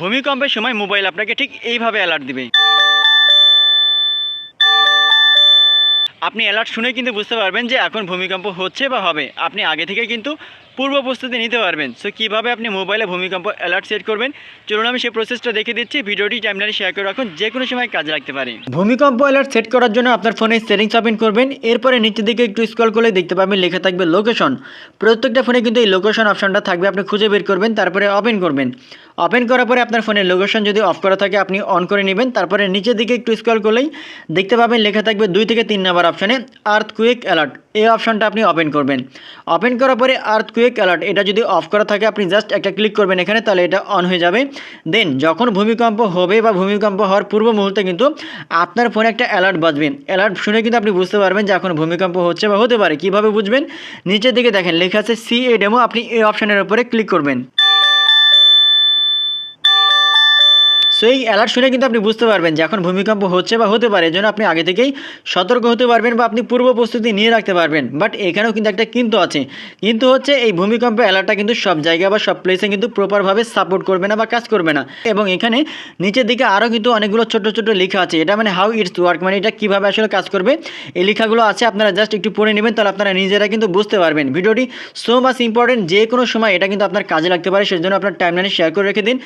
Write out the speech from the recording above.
ভূমিকম্পের সময় মোবাইল আপনাকে ঠিক এইভাবে অ্যালার্ট দিবে। আপনি অ্যালার্ট শুনে কিন্তু বুঝতে পারবেন যে এখন ভূমিকম্প হচ্ছে বা হবে। আপনি আগে থেকে কিন্তু পূর্ব প্রস্তুতি নিতে পারবেন। সো কীভাবে আপনি মোবাইলে ভূমিকম্প অ্যালার্ট সেট করবেন? চলুন আমি সেই প্রসেসটা দেখে দিচ্ছি। ভিডিওটি টাইমলাইনে শেয়ার করে রাখুন। যে কোনো সময় কাজে লাগতে পারে। ভূমিকম্প অ্যালার্ট সেট করার জন্য আপনার ফোনে সেটিংস ওপেন করবেন। এরপরে নিচের দিকে একটু স্ক্রল করলে দেখতে পাবেন লেখা থাকবে লোকেশন প্রত্যেকটা ফোনে কিন্তু এই লোকেশন অপশনটা থাকবে। আপনি খুঁজে বের করবেন, তারপরে ওপেন করবেন। ওপেন করার পরে আপনার ফোনের লোকেশন যদি অফ করা থাকে, আপনি অন করে নেবেন। তারপরে নিচের দিকে একটু স্ক্রল করলেই দেখতে পাবেন লেখা থাকবে দুই থেকে তিন নাম্বার অপশানে আর্থ কুইক অ্যালার্ট এই অপশনটা আপনি ওপেন করবেন। ওপেন করার পরে আর্থ কুইক অ্যালার্ট এটা যদি অফ করা থাকে, আপনি জাস্ট একটা ক্লিক করবেন এখানে, তাহলে এটা অন হয়ে যাবে। দেন যখন ভূমিকম্প হবে বা ভূমিকম্প হওয়ার পূর্ব মুহূর্তে কিন্তু আপনার ফোনে একটা অ্যালার্ট বাজবে। অ্যালার্ট শুনে কিন্তু আপনি বুঝতে পারবেন যে এখন ভূমিকম্প হচ্ছে বা হতে পারে। কীভাবে বুঝবেন? নিচের দিকে দেখেন, লেখা আছে সি এ ডেমো আপনি এই অপশনের উপরে ক্লিক করবেন। সো এই অ্যালার্ট শুনে কিন্তু আপনি বুঝতে পারবেন যে এখন ভূমিকম্প হচ্ছে বা হতে পারে, এজন্য আপনি আগে থেকেই সতর্ক হতে পারবেন বা আপনি পূর্ব প্রস্তুতি নিয়ে রাখতে পারবেন। বাট এখানেও কিন্তু একটা কিন্তু আছে। কিন্তু হচ্ছে এই ভূমিকম্প অ্যালার্টটা কিন্তু সব জায়গায় বা সব প্লেসে কিন্তু প্রপারভাবে সাপোর্ট করবে না বা কাজ করবে না। এবং এখানে নিচের দিকে আরও কিন্তু অনেকগুলো ছোট ছোট লেখা আছে। এটা মানে হাউ ইটস ওয়ার্ক মানে এটা কীভাবে আসলে কাজ করবে, এই লেখাগুলো আছে। আপনারা জাস্ট একটু পড়ে নেবেন, তাহলে আপনারা নিজেরা কিন্তু বুঝতে পারবেন। ভিডিওটি সো মাচ ইম্পর্টেন্ট যে কোনো সময় এটা কিন্তু আপনার কাজে লাগতে পারে, সেজন্য আপনার টাইমলাইনে শেয়ার করে রেখে দিন।